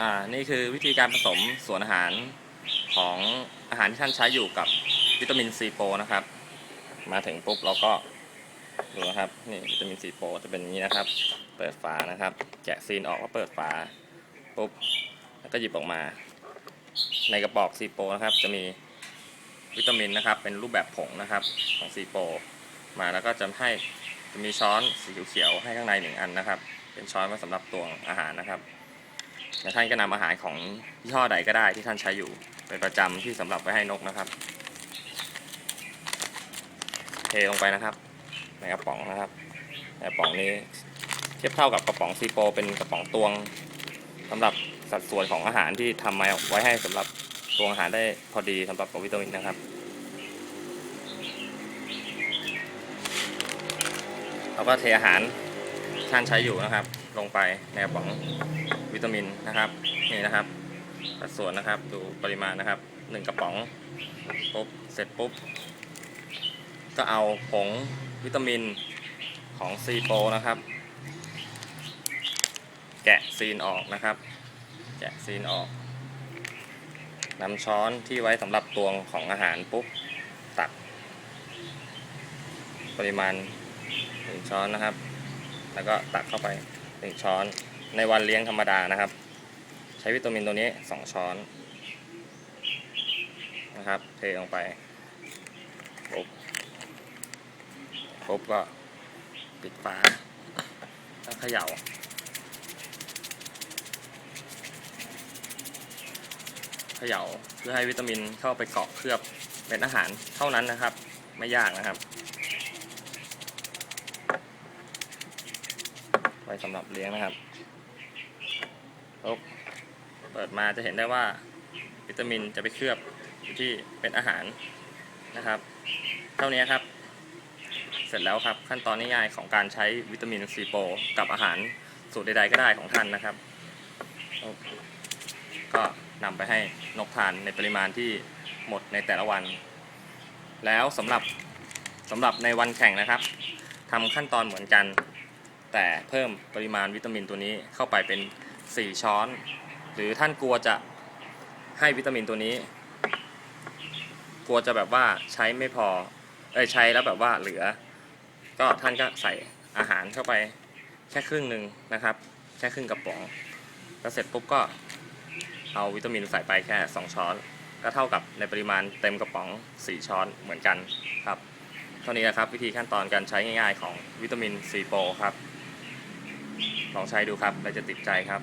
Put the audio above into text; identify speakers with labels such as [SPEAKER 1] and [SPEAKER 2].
[SPEAKER 1] อ่านี่คือวิธีการผสมส่วนอาหารของอาหารที่ท่านใช้อยู่กับวิตามินซีโปนะครับ มาถึงปุ๊บเราก็ดูนะครับนี่วิตามินซีโปจะเป็นอย่างนี้นะครับ เปิดฝานะครับ แกะซีนออกก็เปิดฝาปุ๊บแล้วก็หยิบออกมา ในกระบอกซีโปนะครับ จะมีวิตามินนะครับ เป็นรูปแบบผงนะครับของซีโปมาแล้วก็จะให้จะมีช้อนสีเขียวๆให้ข้างในหนึ่งอันนะครับ เป็นช้อนไว้สำหรับตวงอาหารนะครับ และท่านก็นำอาหารของยี่ห้อใดก็ได้ที่ท่านใช้อยู่เป็นประจำที่สำหรับไว้ให้นกนะครับ เทลงไปนะครับในกระป๋องนะครับในกระป๋องนี้เทียบเท่ากับกระป๋องซีโปเป็นกระป๋องตวงสำหรับสัดส่วนของอาหารที่ทำมาไว้ให้สำหรับตวงอาหารได้พอดีสำหรับกับวิตามินนะครับเราก็เทอาหารท่านใช้อยู่นะครับ ลงไปในกระป๋อง วิตามินนะครับนี่นะครับสัดส่วนนะครับดูปริมาณนะครับหนึ่งกระป๋องปุ๊บเสร็จปุ๊บ ก็เอาผงวิตามินของซีโปนะครับ แกะซีนออกนะครับ แกะซีนออกนำช้อนที่ไว้สำหรับตวงของอาหารปุ๊บตัก ปริมาณหนึ่งช้อนนะครับ แล้วก็ตักเข้าไปหนึ่งช้อน ในวันเลี้ยงธรรมดานะครับ ใช้วิตามินตัวนี้สองช้อนนะครับเทลงไปปุ๊บปุ๊บก็ปิดฝาแล้วเขย่าเขย่าเพื่อให้วิตามินเข้าไปเกาะเคลือบเม็ดอาหารเท่านั้นนะครับ ไม่ยากนะครับ ไว้สำหรับเลี้ยงนะครับ ปุ๊บเปิดมาจะเห็นได้ว่าวิตามินจะไปเคลือบอยู่ที่เป็นอาหารนะครับ เท่านี้ครับ เสร็จแล้วครับขั้นตอนง่ายๆของการใช้วิตามินซีโปกับอาหารสูตรใดๆก็ได้ของท่านนะครับ ก็นำไปให้นกทานในปริมาณที่หมดในแต่ละวัน แล้วสำหรับสำหรับในวันแข่งนะครับทำขั้นตอนเหมือนกัน แต่เพิ่มปริมาณวิตามินตัวนี้เข้าไปเป็น 4 ช้อน หรือท่านกลัวจะให้วิตามินตัวนี้ กลัวจะแบบว่าใช้ไม่พอเอ้ยใช้แล้วแบบว่าเหลือ ก็ท่านก็ใส่อาหารเข้าไปแค่ครึ่งหนึ่งนะครับ แค่ครึ่งกระป๋องแล้วเสร็จปุ๊บก็เอาวิตามินใส่ไปแค่ 2 ช้อน ก็เท่ากับในปริมาณเต็มกระป๋อง 4 ช้อนเหมือนกันครับ เท่านี้นะครับวิธีขั้นตอนการใช้ง่ายๆของวิตามินซีโปครับ ลองใช้ดูครับแล้วจะติดใจครับ